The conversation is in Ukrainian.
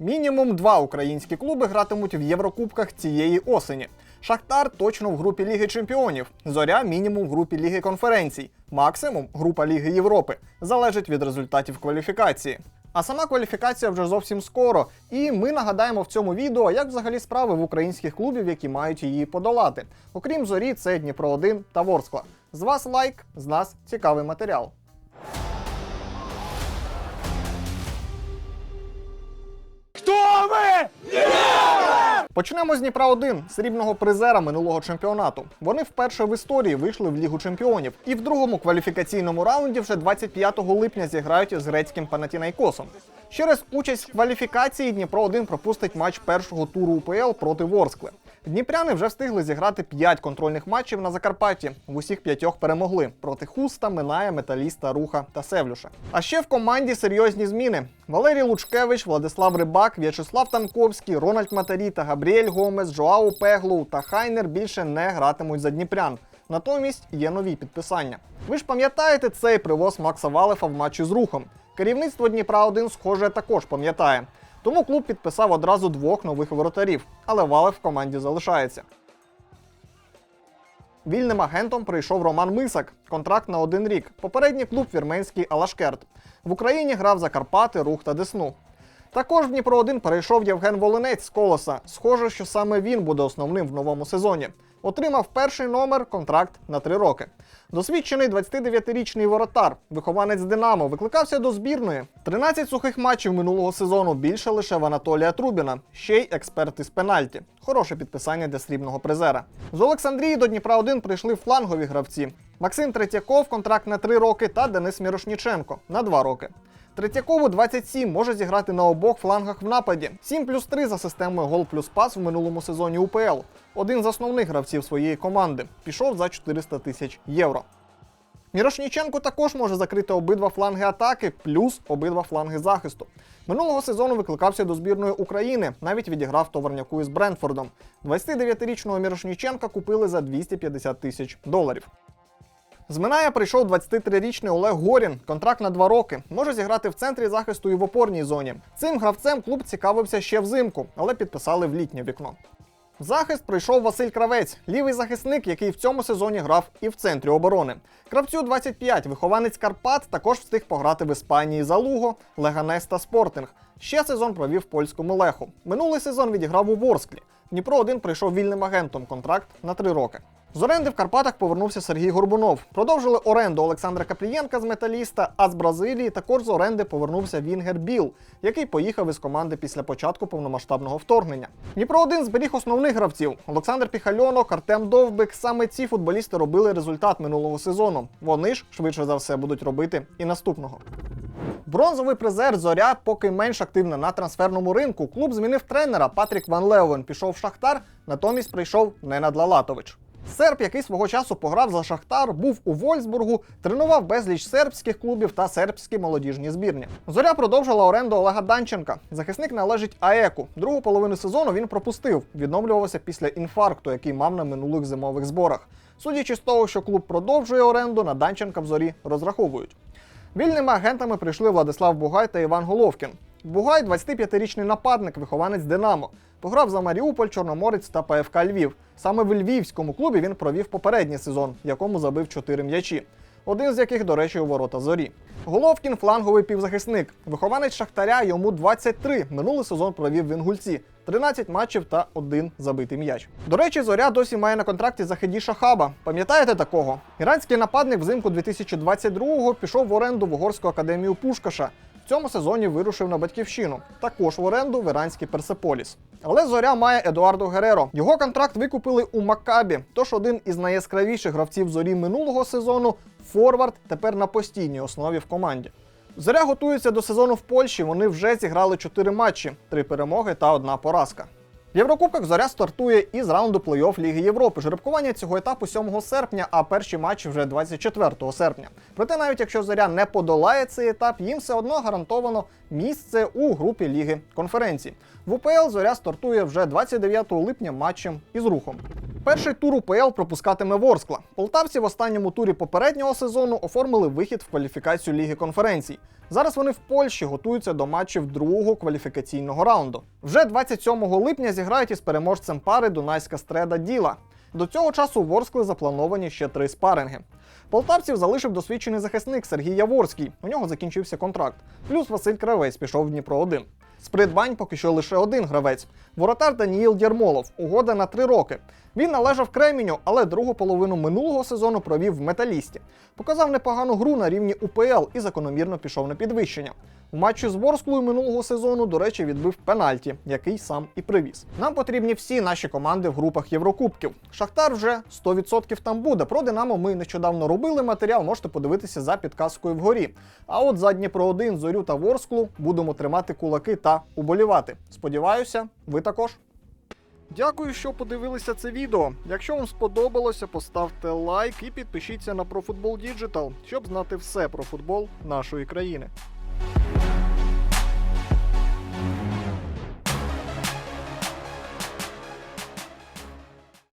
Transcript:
Мінімум два українські клуби гратимуть в Єврокубках цієї осені. Шахтар точно в групі Ліги Чемпіонів, Зоря мінімум в групі Ліги конференцій, максимум група Ліги Європи. Залежить від результатів кваліфікації. А сама кваліфікація вже зовсім скоро, і ми нагадаємо в цьому відео, як взагалі справи в українських клубів, які мають її подолати. Окрім зорі, це Дніпро 1 та Ворскла. З вас лайк, з нас цікавий матеріал. Хто ми? Почнемо з Дніпра 1 срібного призера минулого чемпіонату. Вони вперше в історії вийшли в Лігу чемпіонів і в другому кваліфікаційному раунді вже 25 липня зіграють з грецьким Панатінайкосом. Через участь в кваліфікації Дніпро 1 пропустить матч першого туру УПЛ проти Ворскли. Дніпряни вже встигли зіграти 5 контрольних матчів на Закарпатті. В усіх п'ятьох перемогли проти Хуста, Миная, Металіста, Руха та Севлюша. А ще в команді серйозні зміни: Валерій Лучкевич, Владислав Рибак, В'ячеслав Танковський, Рональд Матарі та Габріель Гомес, Жоау Пеглоу та Хайнер більше не гратимуть за Дніпрян. Натомість є нові підписання. Ви ж пам'ятаєте цей привоз Макса Валефа в матчі з рухом? Керівництво Дніпра 1 схоже також пам'ятає. Тому клуб підписав одразу двох нових воротарів, але Валев в команді залишається. Вільним агентом прийшов Роман Мисак, контракт на один рік. Попередній клуб вірменський Алашкерт. В Україні грав за Карпати, Рух та Десну. Також в Дніпро 1 перейшов Євген Волинець з колоса. Схоже, що саме він буде основним в новому сезоні. Отримав перший номер контракт на три роки. Досвідчений 29-річний воротар, вихованець Динамо, викликався до збірної. 13 сухих матчів минулого сезону більше лише в Анатолія Трубіна, ще й експерт із пенальті. Хороше підписання для срібного призера. З Олександрії до Дніпра 1 прийшли флангові гравці. Максим Третьяков контракт на 3 роки та Денис Мірошніченко на 2 роки. Третьякову 27 може зіграти на обох флангах в нападі. 7 плюс 3 за системою гол плюс пас в минулому сезоні УПЛ. Один з основних гравців своєї команди. Пішов за 400 тисяч євро. Мірошніченко також може закрити обидва фланги атаки, плюс обидва фланги захисту. Минулого сезону викликався до збірної України, навіть відіграв товарняку із Брентфордом. 29-річного Мірошніченка купили за 250 тисяч доларів. З Миная прийшов 23-річний Олег Горін, контракт на 2 роки. Може зіграти в центрі захисту і в опорній зоні. Цим гравцем клуб цікавився ще взимку, але підписали в літнє вікно. В захист прийшов Василь Кравець, лівий захисник, який в цьому сезоні грав і в центрі оборони. Кравцю 25, вихованець Карпат, також встиг пограти в Іспанії за Луго, Леганес та Спортинг. Ще сезон провів в польському леху. Минулий сезон відіграв у Ворсклі. Дніпро 1 прийшов вільним агентом контракт на 3 роки. З оренди в Карпатах повернувся Сергій Горбунов. Продовжили оренду Олександра Каплієнка з металіста, а з Бразилії також з оренди повернувся Вінгер Біл, який поїхав із команди після початку повномасштабного вторгнення. Дніпро 1 зберіг основних гравців: Олександр Піхальонок, Артем Довбик. Саме ці футболісти робили результат минулого сезону. Вони ж швидше за все будуть робити і наступного. Бронзовий призер Зоря поки менш активна на трансферному ринку. Клуб змінив тренера. Патрік Ван Леовен пішов в Шахтар, натомість прийшов Ненад Лалатович. Серб, який свого часу пограв за Шахтар, був у Вольсбургу, тренував безліч сербських клубів та сербські молодіжні збірні. Зоря продовжила оренду Олега Данченка. Захисник належить АЕКу. Другу половину сезону він пропустив, відновлювався після інфаркту, який мав на минулих зимових зборах. Судячи з того, що клуб продовжує оренду, на Данченка в зорі розраховують. Вільними агентами прийшли Владислав Бугай та Іван Головкін. Бугай 25-річний нападник, вихованець Динамо. Пограв за Маріуполь, Чорноморець та ПФК Львів. Саме в львівському клубі він провів попередній сезон, в якому забив 4 м'ячі. Один з яких, до речі, у ворота зорі. Головкін фланговий півзахисник. Вихованець Шахтаря йому 23. Минулий сезон провів в Інгульці. 13 матчів та один забитий м'яч. До речі, зоря досі має на контракті Захеді Шахаба. Пам'ятаєте такого? Іранський нападник взимку 2022-го пішов в оренду в угорську академію Пушкаша. Цьому сезоні вирушив на батьківщину, також в оренду в іранський Персеполіс. Але зоря має Едуардо Гереро. Його контракт викупили у Макабі. Тож один із найяскравіших гравців зорі минулого сезону форвард тепер на постійній основі в команді. Зоря готується до сезону в Польщі. Вони вже зіграли 4 матчі, 3 перемоги та одна поразка. В Єврокубках зоря стартує із раунду плей-офф Ліги Європи. Жеребкування цього етапу 7 серпня, а перші матчі вже 24 серпня. Проте, навіть якщо зоря не подолає цей етап, їм все одно гарантовано місце у групі Ліги конференцій. В УПЛ зоря стартує вже 29 липня матчем із рухом. Перший тур УПЛ пропускатиме Ворскла. Полтавці в останньому турі попереднього сезону оформили вихід в кваліфікацію Ліги конференцій. Зараз вони в Польщі готуються до матчів другого кваліфікаційного раунду. Вже 27 липня зіграють із переможцем пари Дунайська стреда Діла. До цього часу у Ворскли заплановані ще три спаринги. Полтавців залишив досвідчений захисник Сергій Яворський. У нього закінчився контракт. Плюс Василь Кравець пішов в Дніпро 1 з придбань поки що лише один гравець воротар Даніїл Дєрмолов. Угода на три роки. Він належав Креміню, але другу половину минулого сезону провів в металісті. Показав непогану гру на рівні УПЛ і закономірно пішов на підвищення. У матчі з Ворсклою минулого сезону, до речі, відбив пенальті, який сам і привіз. Нам потрібні всі наші команди в групах Єврокубків. Шахтар вже 100% там буде. Про Динамо ми нещодавно робили матеріал, можете подивитися за підказкою вгорі. А от за Дніпро 1, Зорю та Ворсклу будемо тримати кулаки та уболівати. Сподіваюся, ви також. Дякую, що подивилися це відео. Якщо вам сподобалося, поставте лайк і підпишіться на ProFootball Digital, щоб знати все про футбол нашої країни.